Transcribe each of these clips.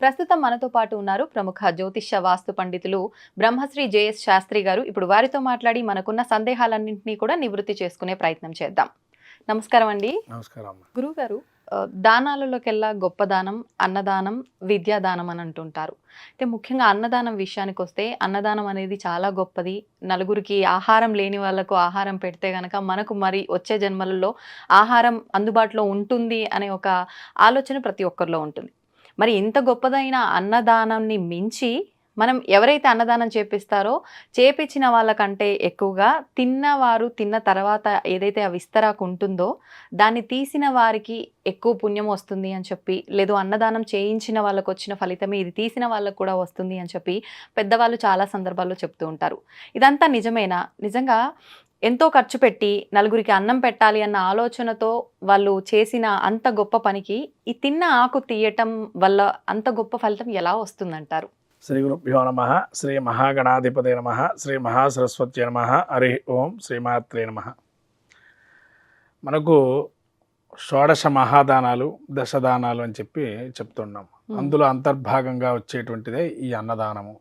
ప్రస్తుతం మనతో పాటు ఉన్నారు ప్రముఖ జ్యోతిష్య వాస్తు పండితులు బ్రహ్మశ్రీ జేఎస్ శాస్త్రి గారు. ఇప్పుడు వారితో మాట్లాడి మనకున్న సందేహాలన్నింటినీ కూడా నివృత్తి చేసుకునే ప్రయత్నం చేద్దాం. నమస్కారం అండి. నమస్కారం గురువు గారు దానాలలోకెల్లా గొప్ప దానం అన్నదానం విద్యాదానం అని అంటుంటారు. అంటే ముఖ్యంగా అన్నదానం విషయానికి వస్తే అన్నదానం అనేది చాలా గొప్పది. నలుగురికి ఆహారం లేని వాళ్ళకు ఆహారం పెడితే గనక మనకు మరి వచ్చే జన్మలలో ఆహారం అందుబాటులో ఉంటుంది అనే ఒక ఆలోచన ప్రతి ఒక్కరిలో ఉంటుంది. మరి ఇంత గొప్పదైన అన్నదానాన్ని మించి మనం ఎవరైతే అన్నదానం చేపిస్తారో చేపించిన వాళ్ళకంటే ఎక్కువగా తిన్నవారు తిన్న తర్వాత ఏదైతే ఆ విస్తరాకు ఉంటుందో దాన్ని తీసిన వారికి ఎక్కువ పుణ్యం వస్తుంది అని చెప్పి లేదు అన్నదానం చేయించిన వాళ్ళకు వచ్చిన ఫలితమే ఇది తీసిన వాళ్ళకు కూడా వస్తుంది అని చెప్పి పెద్దవాళ్ళు చాలా సందర్భాల్లో చెప్తూ ఉంటారు. ఇదంతా నిజమేనా? నిజంగా ఎంతో ఖర్చు పెట్టి నలుగురికి అన్నం పెట్టాలి అన్న ఆలోచనతో వాళ్ళు చేసిన అంత గొప్ప పనికి ఈ తిన్న ఆకు తీయటం వల్ల అంత గొప్ప ఫలితం ఎలా వస్తుందంటారు? శ్రీ గురుభ్యో నమ. శ్రీ మహాగణాధిపతి నమ. శ్రీ మహాసరస్వతి నమ. హరి ఓం శ్రీమాత్రే నమ. మనకు షోడశ మహాదానాలు దశదానాలు అని చెప్పి చెప్తున్నాం. అందులో అంతర్భాగంగా వచ్చేటువంటిదే ఈ అన్నదానము.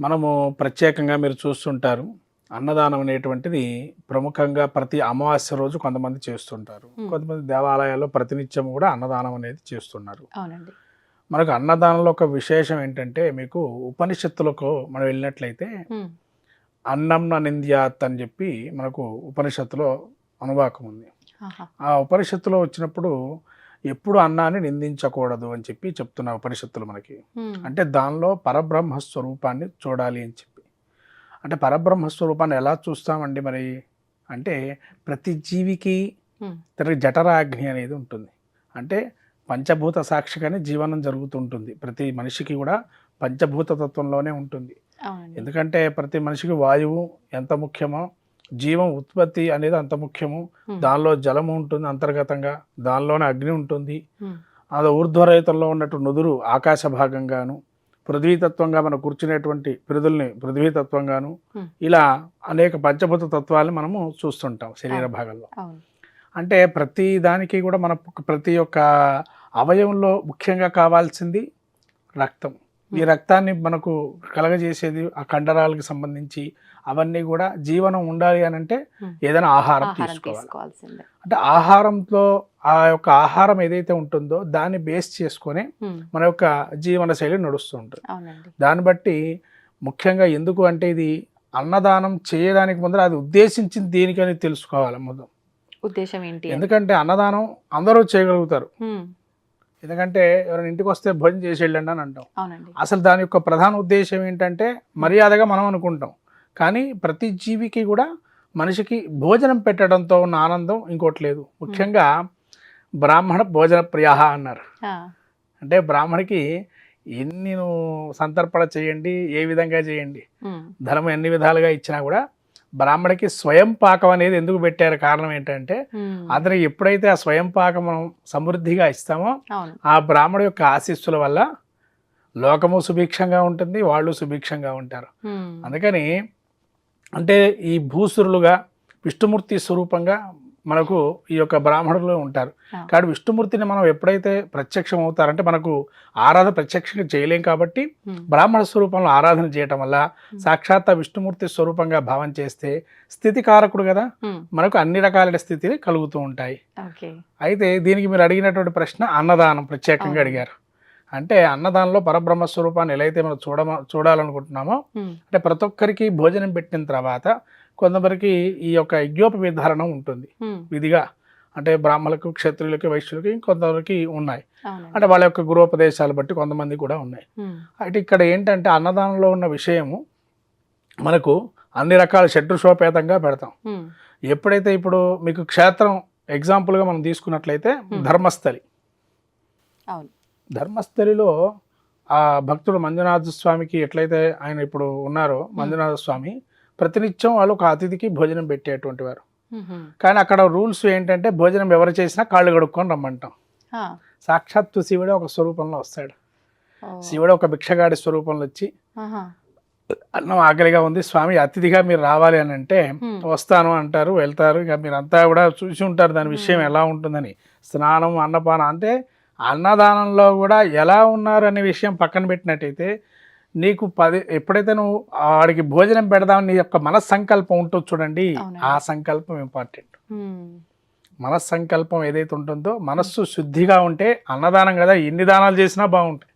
మనము ప్రత్యేకంగా మీరు చూస్తుంటారు. అన్నదానం అనేటువంటిది ప్రముఖంగా ప్రతి అమావాస్య రోజు కొంతమంది చేస్తుంటారు. కొంతమంది దేవాలయాల్లో ప్రతినిత్యం కూడా అన్నదానం అనేది చేస్తున్నారు. అవునండి. మనకు అన్నదానంలో ఒక విశేషం ఏంటంటే మీకు ఉపనిషత్తులకు మనం వెళ్ళినట్లయితే అన్నం నింద్యాత్ అని చెప్పి మనకు ఉపనిషత్తులో అనువాకం ఉంది. ఆ ఉపనిషత్తులో వచ్చినప్పుడు ఎప్పుడు అన్నాన్ని నిందించకూడదు అని చెప్పి చెప్తున్న ఉపనిషత్తులు మనకి. అంటే దానిలో పరబ్రహ్మ స్వరూపాన్ని చూడాలి అని చెప్పి. అంటే పరబ్రహ్మ స్వరూపాన్ని ఎలా చూస్తామండి మరి? అంటే ప్రతి జీవికి తనకి జఠరాగ్ని అనేది ఉంటుంది. అంటే పంచభూత సాక్షిగానే జీవనం జరుగుతుంటుంది. ప్రతి మనిషికి కూడా పంచభూత తత్వంలోనే ఉంటుంది. ఎందుకంటే ప్రతి మనిషికి వాయువు ఎంత ముఖ్యమో జీవం ఉత్పత్తి అనేది అంత ముఖ్యము దానిలో జలము ఉంటుంది అంతర్గతంగా దానిలోనే అగ్ని ఉంటుంది. అది ఊర్ధ్వరహితంలో ఉన్నట్టు నుదురు ఆకాశ భాగంగాను పృథ్వీతత్వంగా మనం కూర్చునేటువంటి పిరుదుల్ని పృథ్వీతత్వంగాను. ఇలా అనేక పంచభూత తత్వాలను మనము చూస్తుంటాం శరీర. భాగంలో అంటే ప్రతి దానికి కూడా మన ప్రతి ఒక్క అవయవంలో ముఖ్యంగా కావాల్సింది రక్తం ఈ. రక్తాన్ని మనకు కలగజేసేది ఆ కండరాలకు సంబంధించి అవన్నీ కూడా జీవనం ఉండాలి అని అంటే. ఏదైనా ఆహారం తీసుకోవాలి. అంటే ఆహారంతో ఆ యొక్క ఆహారం ఏదైతే ఉంటుందో దాన్ని బేస్ చేసుకొని మన యొక్క జీవన శైలి నడుస్తూ ఉంటుంది. అవునండి. దాన్ని బట్టి ముఖ్యంగా ఎందుకు అంటే ఇది అన్నదానం చేయడానికి ముందర అది ఉద్దేశించింది దేనికని తెలుసుకోవాలి మొదలు ఉద్దేశం ఏంటి? ఎందుకంటే అన్నదానం అందరూ చేయగలుగుతారు. ఎందుకంటే ఎవరైనా ఇంటికి వస్తే భోజనం చేసి వెళ్ళండి అని అంటాం. అసలు దాని యొక్క ప్రధాన ఉద్దేశం ఏంటంటే మర్యాదగా మనం అనుకుంటాం. కానీ ప్రతి జీవికి కూడా మనిషికి భోజనం పెట్టడంతో ఉన్న ఆనందం ఇంకోటి లేదు. ముఖ్యంగా బ్రాహ్మణ భోజన ప్రియ అన్నారు. అంటే బ్రాహ్మడికి ఎన్ని సంతర్పణ చేయండి ఏ విధంగా చేయండి ధర్మం ఎన్ని విధాలుగా ఇచ్చినా కూడా బ్రాహ్మడికి స్వయం పాకం అనేది ఎందుకు పెట్టారు? కారణం ఏంటంటే అతనికి ఎప్పుడైతే ఆ స్వయం పాకం మనం సమృద్ధిగా ఇస్తామో ఆ బ్రాహ్మడు యొక్క ఆశీస్సుల వల్ల లోకము సుభిక్షంగా ఉంటుంది వాళ్ళు సుభిక్షంగా ఉంటారు. అందుకని అంటే ఈ భూసురులుగా విష్ణుమూర్తి స్వరూపంగా మనకు ఈ యొక్క బ్రాహ్మణులు ఉంటారు. కాబట్టి విష్ణుమూర్తిని మనం ఎప్పుడైతే ప్రత్యక్షం అవుతారంటే మనకు ఆరాధన ప్రత్యక్షంగా చేయలేం కాబట్టి బ్రాహ్మణ స్వరూపంలో ఆరాధన చేయటం వల్ల సాక్షాత్ విష్ణుమూర్తి స్వరూపంగా భావం చేస్తే స్థితి కారకుడు కదా. మనకు అన్ని రకాల స్థితిని కలుగుతూ ఉంటాయి. అయితే దీనికి మీరు అడిగినటువంటి ప్రశ్న అన్నదానం ప్రత్యేకంగా. అడిగారు. అంటే అన్నదానంలో పరబ్రహ్మ స్వరూపాన్ని ఎలా అయితే మనం చూడ చూడాలనుకుంటున్నామో అంటే ప్రతి ఒక్కరికి భోజనం పెట్టిన తర్వాత కొంతమందికి ఈ యొక్క యజ్ఞోపవిధారణం ఉంటుంది. విధిగా అంటే బ్రాహ్మణులకు క్షత్రియులకి వైశ్యులకి ఇంకొంతవరకు ఉన్నాయి. అంటే వాళ్ళ యొక్క గురోపదేశాలు బట్టి కొంతమంది కూడా ఉన్నాయి. అయితే ఇక్కడ ఏంటంటే అన్నదానంలో ఉన్న విషయము మనకు అన్ని రకాల షడ్రుషోపేతంగా పెడతాం. ఎప్పుడైతే ఇప్పుడు మీకు క్షేత్రం ఎగ్జాంపుల్గా మనం తీసుకున్నట్లయితే. ధర్మస్థలి. అవును. ధర్మస్థలిలో ఆ భక్తుడు మంజునాథ స్వామికి ఎట్లయితే ఆయన ఇప్పుడు ఉన్నారో మంజునాథ స్వామి ప్రతినిత్యం వాళ్ళు ఒక అతిథికి భోజనం పెట్టేటువంటి వారు. కానీ అక్కడ రూల్స్ ఏంటంటే భోజనం ఎవరు చేసినా కాళ్ళు కడుక్కొని రమ్మంటాం. సాక్షాత్తు శివుడే ఒక స్వరూపంలో వస్తాడు. శివుడు ఒక భిక్షగాడి స్వరూపంలో వచ్చి. అన్నం ఆకలిగా ఉంది స్వామి అతిథిగా మీరు రావాలి అని అంటే. వస్తాను అంటారు వెళ్తారు ఇక మీరంతా కూడా చూసి ఉంటారు దాని విషయం ఎలా ఉంటుందని స్నానం అన్నపానం అంటే అన్నదానంలో కూడా ఎలా ఉన్నారు అనే విషయం పక్కన పెట్టినట్టయితే నీకు పది ఎప్పుడైతే నువ్వు వాడికి భోజనం పెడదామని నీ యొక్క మనస్సంకల్పం ఉంటుంది చూడండి. ఆ సంకల్పం ఇంపార్టెంట్. మనస్సంకల్పం ఏదైతే ఉంటుందో మనస్సు శుద్ధిగా ఉంటే అన్నదానం కదా ఎన్ని దానాలు చేసినా బాగుంటాయి.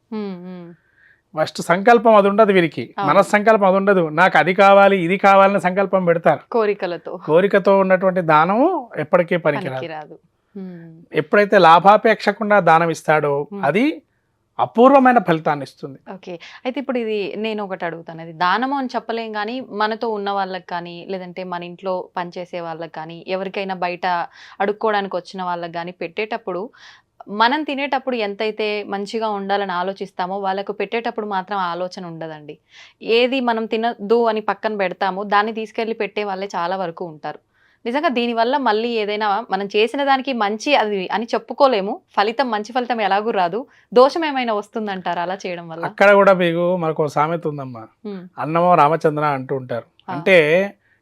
ఫస్ట్ సంకల్పం అది ఉండదు వీరికి. మనస్సంకల్పం అది ఉండదు నాకు అది కావాలి ఇది కావాలని సంకల్పం పెడతారు కోరికలతో కోరికతో ఉన్నటువంటి దానము ఎప్పటికీ పనికిరాదు. ఎప్పుడైతే లాభాపేక్షకుండా దానం ఇస్తాడో Hmm. అది అపూర్వమైన ఫలితాన్ని ఇస్తుంది ఓకే అయితే ఇప్పుడు ఇది నేను ఒకటి అడుగుతాను. అది దానము అని చెప్పలేం కానీ మనతో ఉన్న వాళ్ళకి కానీ లేదంటే మన ఇంట్లో పనిచేసే వాళ్ళకి కానీ ఎవరికైనా బయట అడుక్కోవడానికి వచ్చిన వాళ్ళకి కానీ పెట్టేటప్పుడు మనం తినేటప్పుడు ఎంతైతే మంచిగా ఉండాలని ఆలోచిస్తామో వాళ్ళకు పెట్టేటప్పుడు మాత్రం ఆలోచన ఉండదండి. ఏది మనం తినద్దు అని పక్కన పెడతామో దాన్ని తీసుకెళ్ళి పెట్టే వాళ్ళే చాలా వరకు ఉంటారు. నిజంగా దీనివల్ల మళ్ళీ ఏదైనా మనం చేసిన దానికి మంచి అది అని చెప్పుకోలేము. ఫలితం మంచి ఫలితం ఎలాగూ రాదు. దోషం ఏమైనా వస్తుందంటారా అలా చేయడం వల్ల? అక్కడ కూడా మీకు మనకు సామెత ఉందమ్మా. అన్నమో రామచంద్ర అంటూ ఉంటారు. అంటే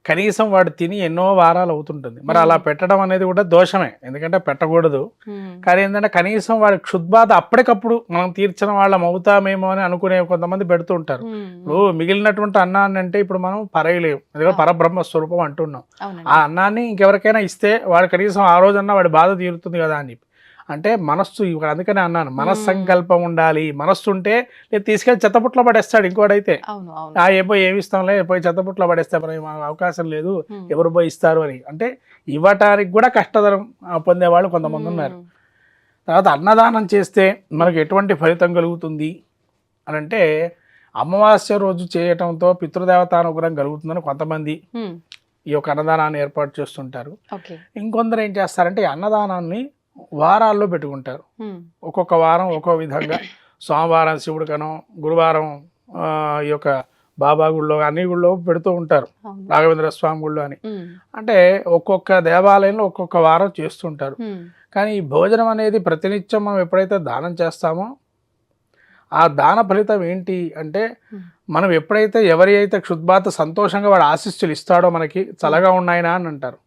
కనీసం వాడు తిని ఎన్నో వారాలు అవుతుంటుంది. మరి అలా. పెట్టడం అనేది కూడా దోషమే. ఎందుకంటే పెట్టకూడదు. కానీ ఏంటంటే కనీసం వాడి క్షుద్బాధ అప్పటికప్పుడు మనం తీర్చిన వాళ్ళం అవుతామేమో అని అనుకునే కొంతమంది పెడుతూ ఉంటారు. ఇప్పుడు మిగిలినటువంటి అన్నాన్ని అంటే ఇప్పుడు మనం పరేయలేము. ఎందుకంటే. పరబ్రహ్మ స్వరూపం అంటున్నాం. ఆ అన్నాన్ని ఇంకెవరికైనా ఇస్తే వాడు కనీసం ఆ రోజన్నా వాడి బాధ తీరుతుంది కదా అని చెప్పి. అంటే మనస్సు ఇక్కడ అందుకనే అన్నాను. మనస్సంకల్పం ఉండాలి. మనస్సు ఉంటే నేను తీసుకెళ్ళి చెత్తపుట్లో పడేస్తాడు ఇంకోడైతే. ఆ ఏ పోయి ఏమి ఇస్తాంలే పోయి చెత్తపుట్లో పడేస్తే మాకు అవకాశం లేదు. ఎవరు పోయి ఇస్తారు అని. అంటే ఇవ్వటానికి కూడా కష్టతరం పొందేవాళ్ళు కొంతమంది ఉన్నారు. తర్వాత అన్నదానం చేస్తే మనకు ఎటువంటి ఫలితం కలుగుతుంది? అని అంటే అమావాస్య రోజు చేయటంతో పితృదేవత అనుగ్రహం కలుగుతుందని కొంతమంది ఈ యొక్క అన్నదానాన్ని ఏర్పాటు చేస్తుంటారు. ఇంకొందరు ఏం చేస్తారంటే ఈ అన్నదానాన్ని వారాల్లో పెట్టుకుంటారు. ఒక్కొక్క వారం ఒక్కో విధంగా. సోమవారం శివుడికనో గురువారం ఈ యొక్క బాబా గుళ్ళో అన్ని గుళ్ళో పెడుతూ ఉంటారు. రాఘవేంద్ర స్వామి గుళ్ళో అని. అంటే ఒక్కొక్క దేవాలయంలో ఒక్కొక్క వారం చేస్తుంటారు. కానీ ఈ భోజనం అనేది ప్రతినిత్యం మనం ఎప్పుడైతే దానం చేస్తామో ఆ దాన ఫలితం ఏంటి అంటే. మనం ఎప్పుడైతే ఎవరి అయితే క్షుద్బాత సంతోషంగా వాడు ఆశీస్సులు ఇస్తాడో మనకి చల్లగా ఉన్నాయినా అని అంటారు.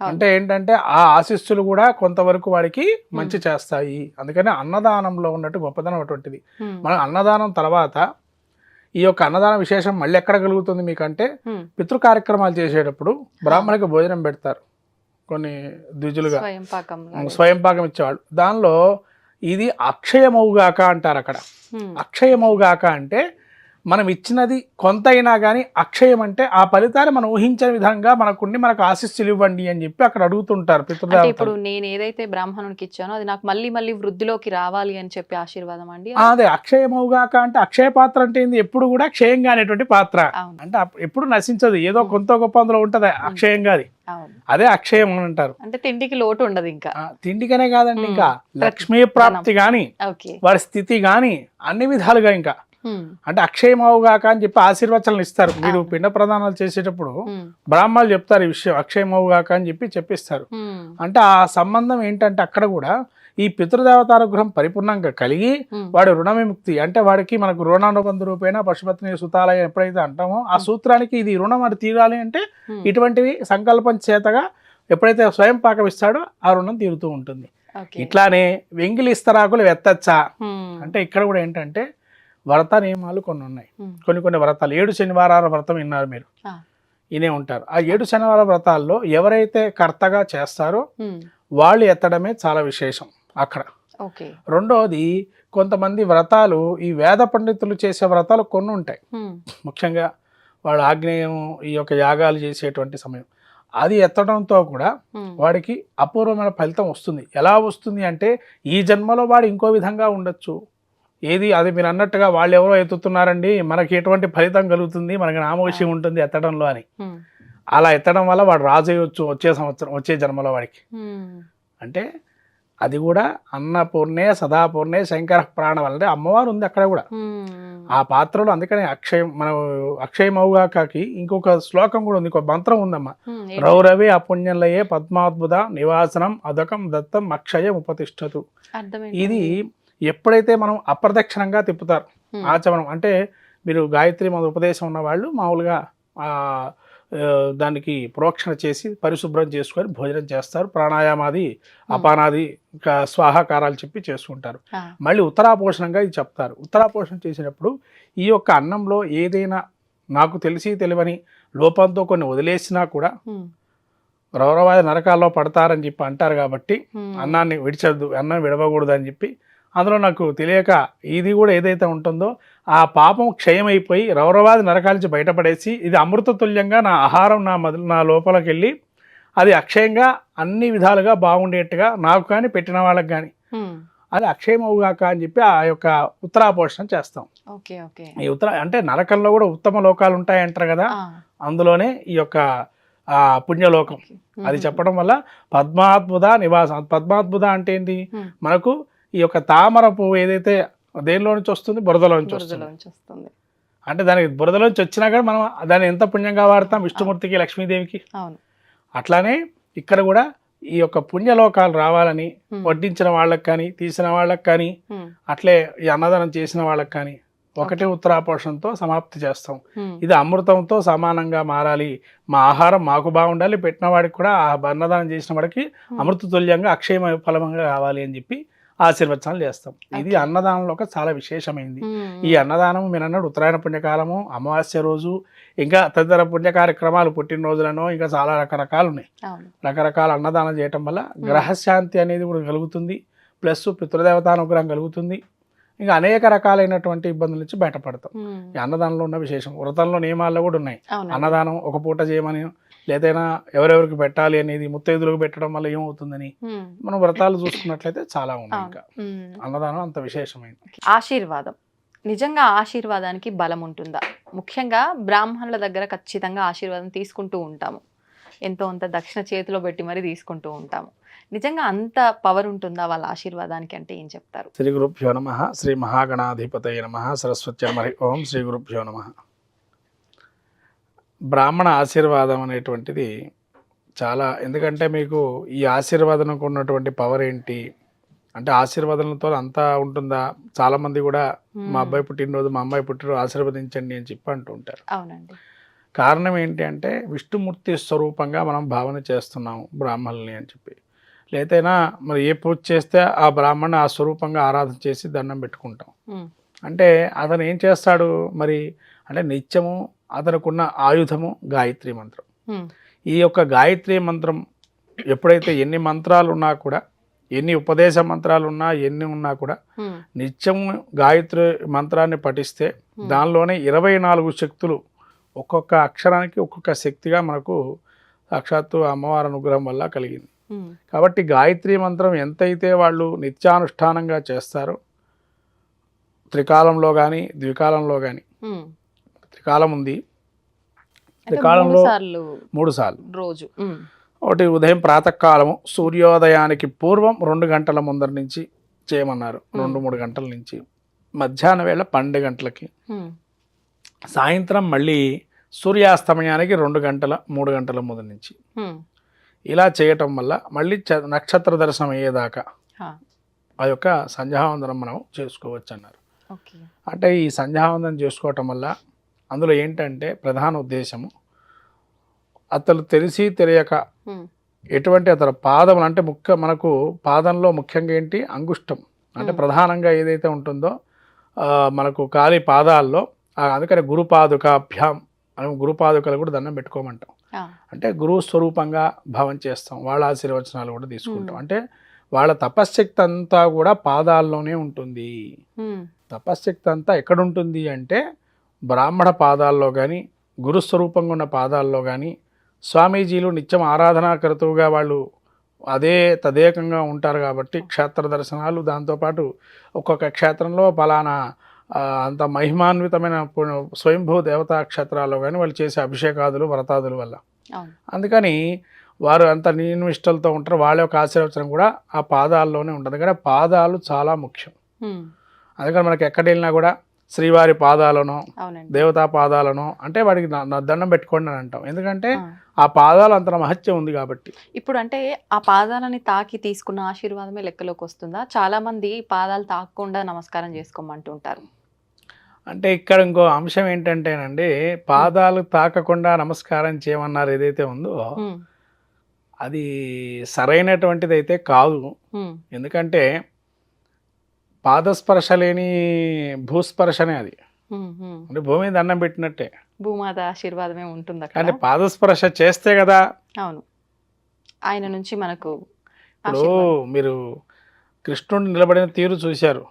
అంటే ఏంటంటే ఆ ఆశీస్సులు కూడా కొంతవరకు వాడికి మంచి చేస్తాయి. అందుకని అన్నదానంలో ఉన్నట్టు గొప్పదనం అటువంటిది. మనం అన్నదానం తర్వాత ఈ యొక్క అన్నదాన విశేషం మళ్ళీ ఎక్కడ కలుగుతుంది మీకంటే పితృ కార్యక్రమాలు చేసేటప్పుడు బ్రాహ్మణికి భోజనం పెడతారు కొన్ని ద్విజులుగా. స్వయం పాకం ఇచ్చేవాళ్ళు. దానిలో ఇది అక్షయమవుగాక అంటారు అక్కడ. అక్షయమవుగాక అంటే మనం ఇచ్చినది కొంత అయినా కానీ అక్షయం అంటే ఆ ఫలితాన్ని మనం ఊహించని విధంగా మనకుండి మనకు ఆశీస్సులు ఇవ్వండి అని చెప్పి అక్కడ అడుగుతుంటారు ఇప్పుడు నేను ఏదైతే బ్రాహ్మణునికి ఇచ్చానో అది నాకు మళ్ళీ మళ్ళీ వృద్ధిలోకి రావాలి అని చెప్పి ఆశీర్వాదం అండి? అదే. అక్షయమవుగాక అంటే అక్షయ పాత్ర అంటే ఏంది? ఎప్పుడు కూడా క్షయంగా అనేటువంటి పాత్ర. అంటే ఎప్పుడు నశించదు. ఏదో కొంత గొప్ప అందులో ఉంటది. అక్షయంగా అది. అదే అక్షయం అని అంటారు. అంటే తిండికి లోటు ఉండదు ఇంకా. తిండికనే కాదండి. ఇంకా. లక్ష్మీ ప్రాప్తి గాని వారి స్థితి గాని అన్ని విధాలుగా ఇంకా. అంటే అక్షయమవుగాక అని చెప్పి ఆశీర్వచనలు ఇస్తారు. మీరు. పిండ ప్రదానాలు చేసేటప్పుడు బ్రాహ్మణులు చెప్తారు ఈ విషయం. అక్షయమవుగాక అని చెప్పి చెప్పిస్తారు. అంటే ఆ సంబంధం ఏంటంటే అక్కడ కూడా ఈ పితృదేవతానుగ్రహం పరిపూర్ణంగా కలిగి వాడి రుణ విముక్తి అంటే వాడికి మనకు రుణానుబంధ రూపేణ పశుపత్ని సుతాలయం ఎప్పుడైతే అంటామో ఆ సూత్రానికి ఇది రుణం అది తీరాలి అంటే ఇటువంటివి సంకల్పం చేతగా ఎప్పుడైతే స్వయం పాకం ఇస్తాడో ఆ రుణం తీరుతూ ఉంటుంది. ఇట్లానే వెంగిలి ఇస్తరాకులు వెత్తచ్చా అంటే ఇక్కడ కూడా ఏంటంటే వ్రత నియమాలు కొన్ని ఉన్నాయి. కొన్ని కొన్ని వ్రతాలు. ఏడు శనివారాల వ్రతం విన్నారు మీరు. ఇనే ఉంటారు. ఆ ఏడు శనివార వ్రతాల్లో ఎవరైతే కర్తగా చేస్తారో వాళ్ళు ఎత్తడమే చాలా విశేషం అక్కడ. రెండోది కొంతమంది వ్రతాలు ఈ వేద పండితులు చేసే వ్రతాలు కొన్ని ఉంటాయి. ముఖ్యంగా వాళ్ళు ఆగ్నేయం ఈ యొక్క యాగాలు చేసేటువంటి సమయం. అది ఎత్తడంతో కూడా వాడికి అపూర్వమైన ఫలితం వస్తుంది. ఎలా వస్తుంది అంటే ఈ జన్మలో వాడు ఇంకో విధంగా ఉండొచ్చు. ఏది అది మీరు అన్నట్టుగా వాళ్ళు ఎవరో ఎత్తుతున్నారండి మనకి ఎటువంటి ఫలితం కలుగుతుంది మనకి నామోషి ఉంటుంది ఎత్తడంలో అని. అలా ఎత్తడం వల్ల వాడు రాజు అయ్యొచ్చు వచ్చే సంవత్సరం వచ్చే జన్మలో వాడికి. అంటే అది కూడా అన్నపూర్ణే సదాపూర్ణే శంకర ప్రాణ వల్లనే అమ్మవారు ఉంది అక్కడ కూడా. ఆ పాత్రలో అందుకని అక్షయం మనం అక్షయమవుగాకి ఇంకొక శ్లోకం కూడా ఉంది ఇంకొక మంత్రం ఉందమ్మా? రౌరవి అపుణ్యంలయే పద్మాద్భుత నివాసనం అదకం దత్తం అక్షయం ఉపతిష్టతు? ఇది ఎప్పుడైతే మనం అప్రదక్షిణంగా తిప్పుతారు. ఆచమనం అంటే మీరు గాయత్రి మన ఉపదేశం ఉన్న వాళ్ళు మామూలుగా దానికి ప్రోక్షణ చేసి పరిశుభ్రం చేసుకొని భోజనం చేస్తారు. ప్రాణాయామాది అపానాది ఇంకా స్వాహాకారాలు చెప్పి చేసుకుంటారు మళ్ళీ ఉత్తరాపోషణంగా ఇది చెప్తారు. ఉత్తరాపోషణం చేసినప్పుడు ఈ యొక్క అన్నంలో ఏదైనా నాకు తెలిసి తెలియని లోపంతో కొన్ని వదిలేసినా కూడా రౌరవాది నరకాల్లో పడతారని చెప్పి అంటారు కాబట్టి. అన్నాన్ని విడిచద్దు అన్నం విడవకూడదు అని చెప్పి అందులో నాకు తెలియక ఇది కూడా ఏదైతే ఉంటుందో ఆ పాపం క్షయమైపోయి రౌరవాది నరకాల నుంచి బయటపడేసి ఇది అమృత తుల్యంగా నా ఆహారం నా మొదలు నా లోపలికి వెళ్ళి అది అక్షయంగా అన్ని విధాలుగా బాగుండేట్టుగా నాకు కానీ పెట్టిన వాళ్ళకి కానీ. అది అక్షయమవుగాక అని చెప్పి ఆ యొక్క ఉత్తరాపోషణ చేస్తాం ఈ ఉత్తర అంటే నరకంలో కూడా ఉత్తమ లోకాలు ఉంటాయంటారు కదా ఆ, అందులోనే ఈ యొక్క పుణ్యలోకం. అది. చెప్పడం వల్ల పద్మాద్భుత నివాసం పద్మాద్భుత అంటే ఏంటి. మనకు ఈ యొక్క తామర పువ్వు ఏదైతే దేనిలో నుంచి వస్తుంది? బురదలో నుంచి వస్తుంది. అంటే దానికి బురదలోంచి వచ్చినా కూడా మనం దాన్ని ఎంత పుణ్యంగా వాడతాం? విష్ణుమూర్తికి లక్ష్మీదేవికి? అట్లానే ఇక్కడ కూడా ఈ యొక్క పుణ్యలోకాలు రావాలని. వడ్డించిన వాళ్ళకి కానీ తీసిన వాళ్ళకి కానీ. అట్లే ఈ అన్నదానం చేసిన వాళ్ళకి కానీ ఒకటే ఉత్తరాపోషణతో సమాప్తి చేస్తాం. ఇది అమృతంతో సమానంగా మారాలి. మా ఆహారం మాకు బాగుండాలి. పెట్టిన వాడికి కూడా ఆ అన్నదానం చేసిన వాడికి అమృత తుల్యంగా అక్షయ ఫలమంగా కావాలి అని చెప్పి ఆశీర్వచనాలు చేస్తాం. ఇది. అన్నదానంలో ఒక చాలా విశేషమైంది. ఈ అన్నదానం మీరు అన్నాడు ఉత్తరాయణ పుణ్యకాలము అమావాస్య రోజు ఇంకా తదితర పుణ్య కార్యక్రమాలు పుట్టినరోజులను ఇంకా చాలా రకరకాలు ఉన్నాయి. రకరకాల అన్నదానం చేయటం వల్ల గ్రహశాంతి అనేది కూడా కలుగుతుంది. ప్లస్ పితృదేవతానుగ్రహం కలుగుతుంది. ఇంకా అనేక రకాలైనటువంటి ఇబ్బందుల నుంచి బయటపడతాం. ఈ అన్నదానంలో ఉన్న విశేషం వ్రతంలో నియమాల్లో కూడా ఉన్నాయి. అన్నదానం ఒక పూట చేయమని లేదైనా ఎవరెవరికి పెట్టాలి అనేది ముత్తైదులకు పెట్టడం వల్ల ఏమవుతుందని. మనం వ్రతాలు చూసుకున్నట్లయితే చాలా ఉన్నాయి అవును. ఇంకా. అన్నదానం అంత విశేషమైంది. ఆశీర్వాదం. నిజంగా ఆశీర్వాదానికి బలం ఉంటుందా? ముఖ్యంగా బ్రాహ్మణుల దగ్గర ఖచ్చితంగా ఆశీర్వాదం తీసుకుంటూ ఉంటాము. ఎంతో అంత దక్షిణ చేతిలో పెట్టి మరీ తీసుకుంటూ ఉంటాము. నిజంగా అంత పవర్ ఉంటుందా వాళ్ళ ఆశీర్వాదానికి అంటే ఏం చెప్తారు? శ్రీ గురుభ్యో నమ. శ్రీ మహాగణాధిపతయ నమ. సరస్వతి మరి ఓం శ్రీ గురుభ్యో నమ. బ్రాహ్మణ ఆశీర్వాదం అనేటువంటిది చాలా ఎందుకంటే మీకు ఈ ఆశీర్వాదంకు ఉన్నటువంటి పవర్ ఏంటి? అంటే ఆశీర్వాదంతో అంతా ఉంటుందా? చాలామంది కూడా మా అబ్బాయి పుట్టినరోజు మా అమ్మాయి పుట్టినరోజు ఆశీర్వదించండి అని చెప్పి అంటూ ఉంటారు. అవునండి. కారణం ఏంటి అంటే విష్ణుమూర్తి స్వరూపంగా మనం భావన చేస్తున్నాం బ్రాహ్మణుల్ని అని చెప్పి. లేదైనా మరి ఏ పూజ చేస్తే ఆ బ్రాహ్మణ్ ఆ స్వరూపంగా ఆరాధన చేసి దండం పెట్టుకుంటాం. అంటే అతను ఏం చేస్తాడు మరి? అంటే నిత్యము అతనుకున్న ఆయుధము గాయత్రి మంత్రం. ఈ యొక్క గాయత్రి మంత్రం ఎప్పుడైతే ఎన్ని మంత్రాలు ఉన్నా కూడా ఎన్ని ఉపదేశ మంత్రాలు ఉన్నా ఎన్ని ఉన్నా కూడా ఉమ్. నిత్యము గాయత్రి మంత్రాన్ని పఠిస్తే దానిలోనే ఇరవై నాలుగు శక్తులు ఒక్కొక్క అక్షరానికి ఒక్కొక్క శక్తిగా మనకు సాక్షాత్తు అమ్మవారి అనుగ్రహం వల్ల కలిగింది. కాబట్టి గాయత్రి మంత్రం ఎంతైతే వాళ్ళు నిత్యానుష్ఠానంగా చేస్తారో త్రికాలంలో కానీ ద్వికాలంలో కానీ త్రికాలం ఉంది. త్రికాలంలో మూడు సార్లు రోజు. ఒకటి ఉదయం ప్రాతకాలము సూర్యోదయానికి పూర్వం రెండు గంటల ముందర నుంచి చేయమన్నారు. రెండు మూడు గంటల నుంచి. మధ్యాహ్నం వేళ పన్నెండు గంటలకి. సాయంత్రం మళ్ళీ సూర్యాస్తమయానికి రెండు గంటల మూడు గంటల ముందు నుంచి. ఇలా చేయటం వల్ల మళ్ళీ చ- నక్షత్ర దర్శనం అయ్యేదాకా. ఆ యొక్క సంధ్యావందనం మనం చేసుకోవచ్చు అన్నారు ఓకే. అంటే ఈ సంధ్యావందనం చేసుకోవటం వల్ల అందులో ఏంటంటే ప్రధాన ఉద్దేశము అతను తెలిసి తెలియక. ఎటువంటి అతని పాదములు అంటే ముఖ్య మనకు పాదంలో ముఖ్యంగా ఏంటి అంగుష్టం అంటే. ప్రధానంగా ఏదైతే ఉంటుందో మనకు కాలి పాదాల్లో అందుకని గురుపాదుకాభ్యాం అని గురుపాదుకలు కూడా దండం పెట్టుకోమంటాం. అంటే గురువు స్వరూపంగా భావం చేస్తాం వాళ్ళ ఆశీర్వచనాలు కూడా తీసుకుంటాం. అంటే వాళ్ళ తపశ్శక్తి అంతా కూడా పాదాల్లోనే ఉంటుంది. తపశ్శక్తి అంతా ఎక్కడ ఉంటుంది అంటే బ్రాహ్మణ పాదాల్లో కానీ గురుస్వరూపంగా ఉన్న పాదాల్లో కానీ స్వామీజీలు నిత్యం ఆరాధనాకర్తవుగా వాళ్ళు అదే తదేకంగా ఉంటారు కాబట్టి క్షేత్ర దర్శనాలు దాంతోపాటు ఒక్కొక్క క్షేత్రంలో ఫలానా అంత మహిమాన్వితమైన స్వయంభూ దేవతా క్షేత్రాల్లో కానీ వాళ్ళు చేసే అభిషేకాదులు వ్రతాదుల వల్ల. అందుకని వారు అంత నియమిష్టలతో ఉంటారు వాళ్ళ యొక్క ఆశీర్వచనం కూడా ఆ పాదాల్లోనే ఉంటుంది. అందుకని పాదాలు చాలా ముఖ్యం. అందుకని మనకి ఎక్కడ వెళ్ళినా కూడా శ్రీవారి పాదాలను దేవతా పాదాలను అంటే వాడికి దండం పెట్టుకోండి అని అంటాం. ఎందుకంటే ఆ. పాదాలు అంత మహత్యం ఉంది కాబట్టి. ఇప్పుడు అంటే ఆ పాదాలని తాకి తీసుకున్న ఆశీర్వాదమే లెక్కలోకి వస్తుందా? చాలా మంది పాదాలు తాకకుండా నమస్కారం చేసుకోమంటుంటారు. అంటే ఇక్కడ ఇంకో అంశం ఏంటంటేనండి పాదాలు తాకకుండా నమస్కారం చేయమన్నారు ఏదైతే ఉందో అది సరైనటువంటిది అయితే కాదు ఎందుకంటే పాదస్పర్శ లేని భూస్పర్శనే అది. అంటే భూమి మీద దండం పెట్టినట్టే. భూమాత ఆశీర్వాదమే ఉంటుంది కానీ అక్కడ పాదస్పర్శ చేస్తే కదా. అవును. ఆయన నుంచి మనకు ఇప్పుడు. మీరు కృష్ణుడు నిలబడిన తీరు చూశారు.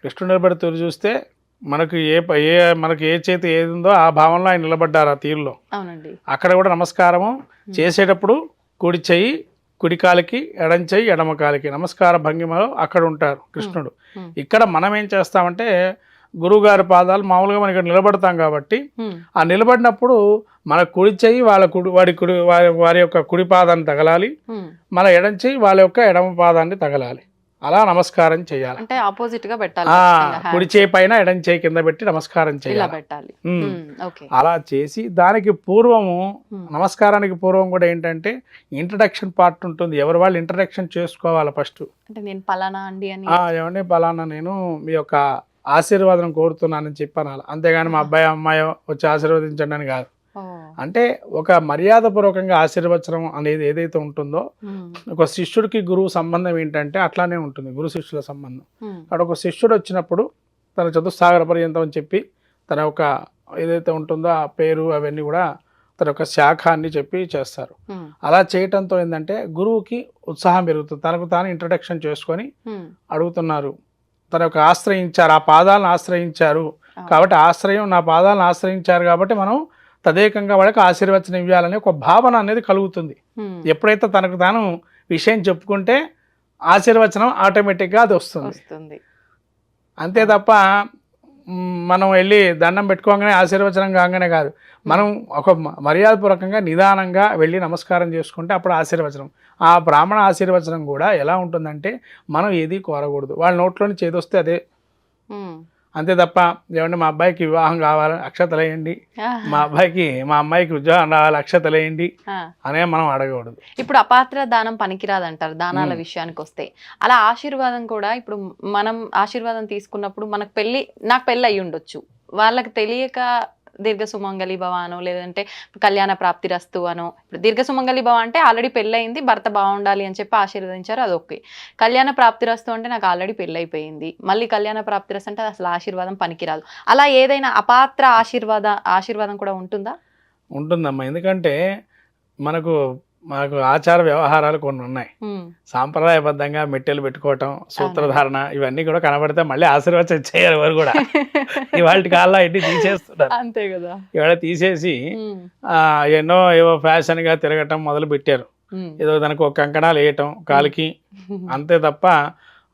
కృష్ణుడు నిలబడిన తీరు చూస్తే మనకు ఏ ఏ మనకు ఏ చేతి ఏది ఉందో ఆ భావంలో ఆయన నిలబడ్డారు ఆ తీరులో. అవునండి. అక్కడ కూడా నమస్కారము చేసేటప్పుడు కుడి చెయ్యి కుడి కాలికి ఎడం చెయ్యి ఎడమ కాలికి. నమస్కార భంగిమలో అక్కడ ఉంటారు కృష్ణుడు. ఇక్కడ మనం ఏం చేస్తామంటే గురువుగారి పాదాలు మామూలుగా మనం ఇక్కడ నిలబడతాం కాబట్టి ఆ నిలబడినప్పుడు మన కుడి చెయ్యి వాళ్ళ కుడి వాడి కుడి వారి వారి యొక్క కుడి పాదాన్ని తగలాలి. మన ఎడం చెయ్యి వాళ్ళ యొక్క ఎడమ పాదాన్ని తగలాలి. అలా నమస్కారం చేయాలి. అంటే ఆపోజిట్గా పెట్టాలి. కుడి చేయి పైన ఎడం చేయి కింద పెట్టి నమస్కారం చేయాలి. పెట్టాలి. అలా చేసి దానికి పూర్వము నమస్కారానికి పూర్వం కూడా ఏంటంటే ఇంట్రడక్షన్ పార్ట్ ఉంటుంది. ఎవరి వాళ్ళు ఇంట్రడక్షన్ చేసుకోవాలి ఫస్ట్ అంటే నేను పలానా అండి అని. ఏమండి పలానా నేను మీ యొక్క ఆశీర్వాదం కోరుతున్నానని చెప్పాను అలా. అంతేగాని మా అబ్బాయి అమ్మాయి వచ్చి ఆశీర్వదించండి అని కాదు. అంటే ఒక మర్యాదపూర్వకంగా ఆశీర్వచనం అనేది ఏదైతే ఉంటుందో ఒక శిష్యుడికి గురువు సంబంధం ఏంటంటే అట్లానే ఉంటుంది గురు శిష్యుల సంబంధం. అక్కడ ఒక శిష్యుడు వచ్చినప్పుడు తన చతుస్సాగర పర్యంతం అని చెప్పి తన యొక్క ఏదైతే ఉంటుందో ఆ పేరు అవన్నీ కూడా తన యొక్క శాఖ అన్ని చెప్పి చేస్తారు. అలా చేయటంతో ఏంటంటే గురువుకి ఉత్సాహం పెరుగుతుంది. తనకు తాను ఇంట్రడక్షన్ చేసుకొని అడుగుతున్నారు. తన యొక్క ఆశ్రయించారు ఆ పాదాలను ఆశ్రయించారు. కాబట్టి ఆశ్రయం నా పాదాలను ఆశ్రయించారు కాబట్టి మనం తదేకంగా వాళ్ళకి ఆశీర్వచనం ఇవ్వాలనే ఒక భావన అనేది కలుగుతుంది. ఎప్పుడైతే తనకు తాను విషయం చెప్పుకుంటే ఆశీర్వచనం ఆటోమేటిక్గా అది వస్తుంది. అంతే తప్ప మనం వెళ్ళి దండం పెట్టుకోగానే ఆశీర్వచనం కాగానే కాదు. మనం ఒక మర్యాదపూర్వకంగా నిదానంగా వెళ్ళి నమస్కారం చేసుకుంటే అప్పుడు ఆశీర్వచనం. ఆ బ్రాహ్మణ ఆశీర్వచనం కూడా ఎలా ఉంటుందంటే మనం ఏది కోరకూడదు. వాళ్ళ నోట్లో నుంచి ఏది వస్తే అదే అంతే తప్ప ఏమంటే మా అబ్బాయికి వివాహం కావాలి అక్షతలేయండి. మా అబ్బాయికి మా అమ్మాయికి ఉద్యోగం రావాలి అక్షతలేయండి. అనే మనం అడగకూడదు. ఇప్పుడు అపాత్ర దానం పనికిరాదంటారు దానాల విషయానికి వస్తే. అలా ఆశీర్వాదం కూడా ఇప్పుడు మనం ఆశీర్వాదం తీసుకున్నప్పుడు మనకు పెళ్ళి నాకు పెళ్ళి అయ్యి ఉండొచ్చు వాళ్ళకి తెలియక దీర్ఘ సుమంగళి భవ అనో లేదంటే కళ్యాణ ప్రాప్తి రస్తు అనో. దీర్ఘ సుమంగళి భవ అంటే ఆల్రెడీ పెళ్ళయింది భర్త బాగుండాలి అని చెప్పి ఆశీర్వదించారు అది ఓకే కళ్యాణ ప్రాప్తి రస్తు అంటే నాకు ఆల్రెడీ పెళ్ళైపోయింది మళ్ళీ కళ్యాణ ప్రాప్తి రస్తు అంటే అసలు ఆశీర్వాదం పనికిరాదు. అలా ఏదైనా అపాత్ర ఆశీర్వాద ఆశీర్వాదం కూడా ఉంటుందా? ఉంటుందమ్మా. ఎందుకంటే మనకు మనకు ఆచార వ్యవహారాలు కొన్ని ఉన్నాయి. సాంప్రదాయబద్ధంగా మెట్టెలు పెట్టుకోవటం సూత్రధారణ ఇవన్నీ కూడా కనబడితే మళ్ళీ ఆశీర్వచనం చేయరు వారు కూడా. ఇవాళ కాళ్ళ ఇంటి తీసేస్తున్నారు. అంతే కదా. ఇవాళ తీసేసి ఎన్నో ఏవో ఫ్యాషన్గా తిరగటం మొదలు పెట్టారు. ఏదో దానికి ఒక కంకణాలు వేయటం కాలికి. అంతే తప్ప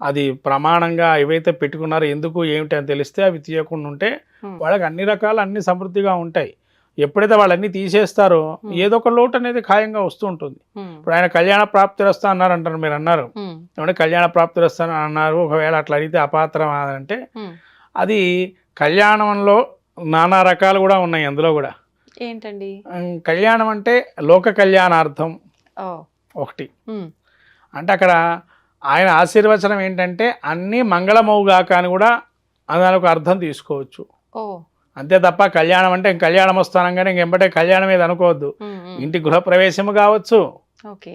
అది ప్రమాణంగా ఏవైతే పెట్టుకున్నారో ఎందుకు ఏమిటి అని తెలిస్తే అవి తీయకుండా ఉంటే. వాళ్ళకి అన్ని రకాలు అన్ని సమృద్ధిగా ఉంటాయి. ఎప్పుడైతే వాళ్ళన్నీ తీసేస్తారో ఏదో ఒక లోటు అనేది ఖాయంగా వస్తూ ఉంటుంది. ఇప్పుడు ఆయన కళ్యాణ ప్రాప్తి వస్తా అన్నారు అంటారు మీరు అన్నారు. ఏమంటే కళ్యాణ ప్రాప్తి వస్తాను అన్నారు ఒకవేళ అట్లా అడిగితే అపాత్రం అంటే. అది కళ్యాణంలో నానా రకాలు కూడా ఉన్నాయి అందులో కూడా. ఏంటండి? కళ్యాణం అంటే లోక కళ్యాణార్థం ఒకటి. అంటే అక్కడ ఆయన ఆశీర్వచనం ఏంటంటే అన్నీ మంగళమవుగాక అని కూడా దాని ఒక అర్థం తీసుకోవచ్చు. అంతే తప్ప కళ్యాణం అంటే ఇంక కళ్యాణం వస్తానంగానే ఇంకెంబటే కళ్యాణం మీద అనుకోవద్దు. ఇంటి గృహప్రవేశము కావచ్చు. ఓకే.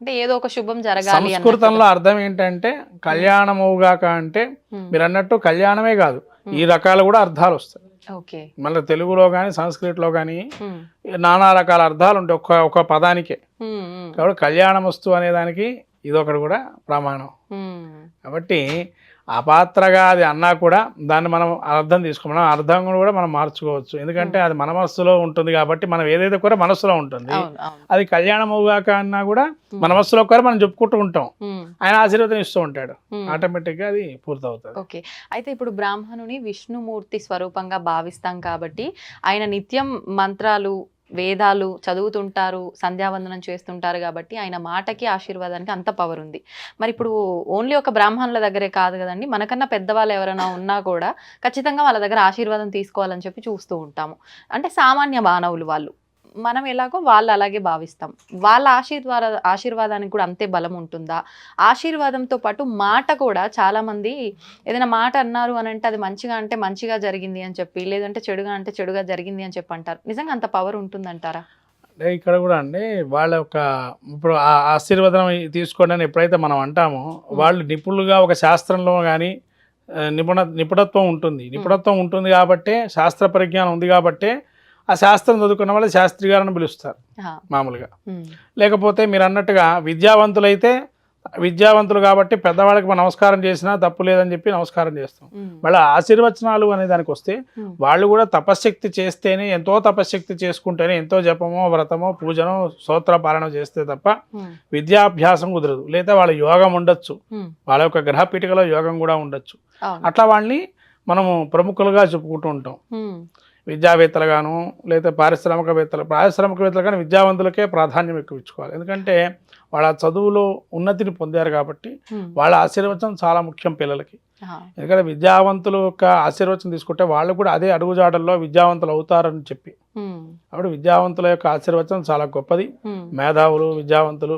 అంటే ఏదో ఒక శుభం జరగాలి సంస్కృతంలో అర్థం ఏంటంటే కళ్యాణమవుగాక అంటే. మీరు అన్నట్టు కళ్యాణమే కాదు. ఈ రకాలు కూడా అర్థాలు వస్తాయి. మళ్ళీ తెలుగులో కానీ సంస్కృతిలో కానీ నానా రకాల అర్థాలు ఉంటాయి ఒక్క ఒక పదానికే. కాబట్టి కళ్యాణం వస్తు అనే దానికి ఇదొకటి కూడా ప్రమాణం. కాబట్టి అపాత్రగా అది అన్నా కూడా దాన్ని మనం అర్థం తీసుకో మనం అర్థం కూడా మనం మార్చుకోవచ్చు. ఎందుకంటే అది మన మనస్సులో ఉంటుంది కాబట్టి మనం ఏదైతే కూడా మనస్సులో ఉంటుంది. అది కళ్యాణం అవుగాక అన్నా కూడా మన మనస్సులో కూడా మనం చెప్పుకుంటూ ఉంటాం. ఉమ్, ఆయన ఆశీర్వాదం ఇస్తూ ఉంటాడు. ఉమ్. ఆటోమేటిక్గా అది పూర్తవుతుంది. ఓకే. అయితే ఇప్పుడు బ్రాహ్మణుని విష్ణుమూర్తి స్వరూపంగా భావిస్తాం కాబట్టి ఆయన నిత్యం మంత్రాలు వేదాలు చదువుతుంటారు సంధ్యావందనం చేస్తుంటారు కాబట్టి ఆయన మాటకి ఆశీర్వాదానికి అంత పవర్ ఉంది. మరి ఇప్పుడు ఓన్లీ ఒక బ్రాహ్మణుల దగ్గరే కాదు కదండి మనకన్నా పెద్దవాళ్ళు ఎవరైనా ఉన్నా కూడా ఖచ్చితంగా వాళ్ళ దగ్గర ఆశీర్వాదం తీసుకోవాలని చెప్పి చూస్తూ ఉంటాము. అంటే సామాన్య మానవులు వాళ్ళు. మనం ఎలాగో వాళ్ళు అలాగే భావిస్తాం. వాళ్ళ ఆశీర్వాద ఆశీర్వాదానికి కూడా అంతే బలం ఉంటుందా? ఆశీర్వాదంతో పాటు మాట కూడా చాలా మంది ఏదైనా మాట అన్నారు అని అంటే అది మంచిగా అంటే మంచిగా జరిగింది అని చెప్పి లేదంటే చెడుగా అంటే చెడుగా జరిగింది అని చెప్పి అంటారు. నిజంగా అంత పవర్ ఉంటుందంటారా? అంటే ఇక్కడ కూడా అండి వాళ్ళ యొక్క ఇప్పుడు ఆ ఆశీర్వాదం తీసుకోండి అని ఎప్పుడైతే మనం అంటామో వాళ్ళు నిపుణులుగా ఒక శాస్త్రంలో కానీ నిపుణ నిపుణత్వం ఉంటుంది. నిపుణత్వం ఉంటుంది కాబట్టే శాస్త్ర పరిజ్ఞానం ఉంది కాబట్టే ఆ శాస్త్రం చదువుకున్న వాళ్ళు శాస్త్రి గారిని పిలుస్తారు. మామూలుగా. లేకపోతే మీరు అన్నట్టుగా విద్యావంతులైతే విద్యావంతులు కాబట్టి పెద్దవాళ్ళకి మనం నమస్కారం చేసినా తప్పు లేదని చెప్పి నమస్కారం చేస్తాం. వాళ్ళ ఆశీర్వచనాలు అనే దానికి వస్తే. వాళ్ళు కూడా తపశ్శక్తి చేస్తేనే ఎంతో తపశ్శక్తి చేసుకుంటేనే ఎంతో జపమో వ్రతమో పూజనో స్తోత్ర పాలన చేస్తే తప్ప. విద్యాభ్యాసం కుదరదు లేదా వాళ్ళ యోగం ఉండొచ్చు. వాళ్ళ యొక్క గ్రహపీఠికలో యోగం కూడా ఉండొచ్చు అట్లా వాళ్ళని మనము ప్రముఖులుగా చెప్పుకుంటూ ఉంటాం ఉమ్. విద్యావేత్తలుగాను లేదా పారిశ్రామికవేత్తలు పారిశ్రామికవేత్తలు కానీ విద్యావంతులకే ప్రాధాన్యం ఎక్కువ ఇచ్చుకోవాలి ఎందుకంటే వాళ్ళ చదువులో ఉన్నతిని పొందారు కాబట్టి. వాళ్ళ ఆశీర్వచనం చాలా ముఖ్యం పిల్లలకి. ఎందుకంటే విద్యావంతుల యొక్క ఆశీర్వచనం తీసుకుంటే వాళ్ళు కూడా అదే అడుగుజాడల్లో విద్యావంతులు అవుతారని చెప్పి. అప్పుడు విద్యావంతుల యొక్క ఆశీర్వచనం చాలా గొప్పది. మేధావులు విద్యావంతులు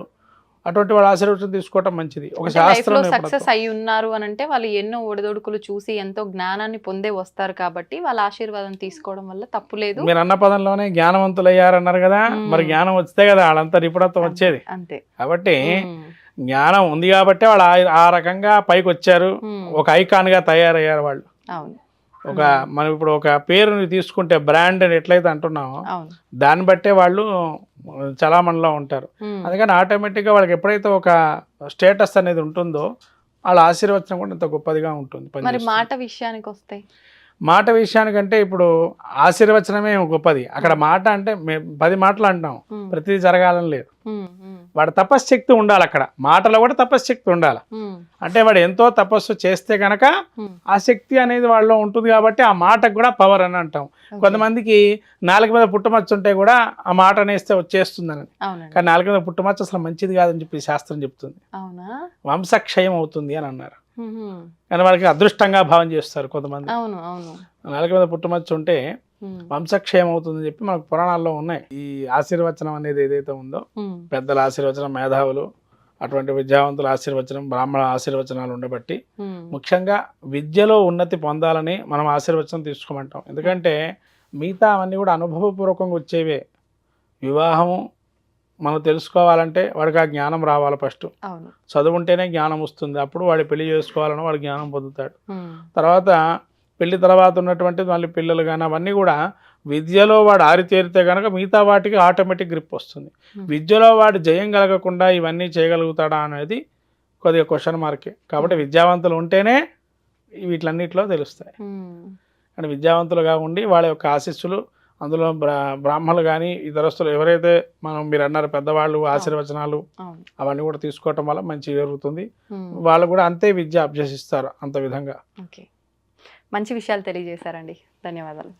అటువంటి వాళ్ళ ఆశీర్వచనం తీసుకోవటం మంచిది. ఒక శాస్త్రం సక్సెస్ అయి ఉన్నారు అని అంటే వాళ్ళు ఎన్నో ఒడిదొడుకులు చూసి ఎంతో జ్ఞానాన్ని పొందే వస్తారు కాబట్టి వాళ్ళ ఆశీర్వాదం తీసుకోవడం వల్ల తప్పు లేదు. మీరు అన్న పదంలోనే జ్ఞానవంతులు అయ్యారన్నారు కదా. మరి జ్ఞానం వస్తే కదా వాళ్ళంతా నిపుణత్వం వచ్చేది. అంతే. కాబట్టి. జ్ఞానం ఉంది కాబట్టి వాళ్ళు ఆ- రకంగా పైకి వచ్చారు. ఒక ఐకాన్గా తయారయ్యారు వాళ్ళు. అవును. ఒక మనం ఇప్పుడు ఒక పేరుని తీసుకుంటే బ్రాండ్ అని ఎట్లయితే అంటున్నామో దాన్ని బట్టే వాళ్ళు చలామణిలో ఉంటారు. అందుకని ఆటోమేటిక్గా వాళ్ళకి ఎప్పుడైతే ఒక స్టేటస్ అనేది ఉంటుందో వాళ్ళ ఆశీర్వచనం కూడా ఇంత గొప్పదిగా ఉంటుంది మరి. మాట విషయానికి వస్తే మాట విషయానికంటే ఇప్పుడు ఆశీర్వచనమే గొప్పది. అక్కడ మాట అంటే మే- పది మాటలు అంటాం. ప్రతిదీ జరగాలని లేదు. వాడు తపశ్శక్తి ఉండాలి అక్కడ. మాటలో కూడా తపశ్శక్తి ఉండాలి. అంటే వాడు ఎంతో తపస్సు చేస్తే కనుక. ఆ శక్తి అనేది వాళ్ళలో ఉంటుంది కాబట్టి ఆ మాటకు కూడా పవర్ అని అంటాం. కొంతమందికి నాలుగు మీద పుట్టుమచ్చ ఉంటే కూడా ఆ మాట అనేస్తే వచ్చేస్తుందని. కానీ నాలుగు మీద పుట్టుమచ్చ అసలు మంచిది కాదని చెప్పి శాస్త్రం చెప్తుంది. అవునా? వంశక్షయం అవుతుంది అని అన్నారు. కానీ వాళ్ళకి అదృష్టంగా భావం చేస్తారు కొంతమంది అవును అవును నాలుగు మీద పుట్టుమచ్చ ఉంటే. వంశక్షయం అవుతుందని చెప్పి మనకు పురాణాల్లో ఉన్నాయి ఈ ఆశీర్వచనం అనేది ఏదైతే ఉందో. పెద్దల ఆశీర్వచనం మేధావులు అటువంటి విద్యావంతుల ఆశీర్వచనం బ్రాహ్మణ ఆశీర్వచనాలు ఉండబట్టి. ముఖ్యంగా విద్యలో ఉన్నతి పొందాలని మనం ఆశీర్వచనం తీసుకోమంటాం ఎందుకంటే మిగతా అవన్నీ కూడా అనుభవపూర్వకంగా వచ్చేవే వివాహము మనం తెలుసుకోవాలంటే వాడికి ఆ జ్ఞానం రావాలి ఫస్ట్. అవును. చదువు ఉంటేనే జ్ఞానం వస్తుంది. అప్పుడు వాడు పెళ్ళి చేసుకోవాలని వాడు జ్ఞానం పొందుతాడు. తర్వాత పెళ్ళి తర్వాత ఉన్నటువంటి మళ్ళీ పిల్లలు కానీ అవన్నీ కూడా విద్యలో వాడు ఆరితేరితే కనుక మిగతా వాటికి ఆటోమేటిక్ గ్రిప్ వస్తుంది. విద్యలో వాడు జయం కలగకుండా ఇవన్నీ చేయగలుగుతాడా అనేది కొద్దిగా క్వశ్చన్ మార్కే. కాబట్టి విద్యావంతులు ఉంటేనే వీటిలన్నిటిలో తెలుస్తాయి. అంటే విద్యావంతులుగా ఉండి వాళ్ళ యొక్క ఆశీస్సులు అందులో బ్రా బ్రాహ్మణులు కానీ ఇతరస్తులు ఎవరైతే మనం మీరు అన్నారు పెద్దవాళ్ళు ఆశీర్వచనాలు అవును. అవన్నీ కూడా తీసుకోవటం వల్ల మంచి జరుగుతుంది. వాళ్ళు కూడా అంతే విద్య అభ్యసిస్తారు అంత విధంగా. మంచి విషయాలు తెలియజేశారండి. ధన్యవాదాలు.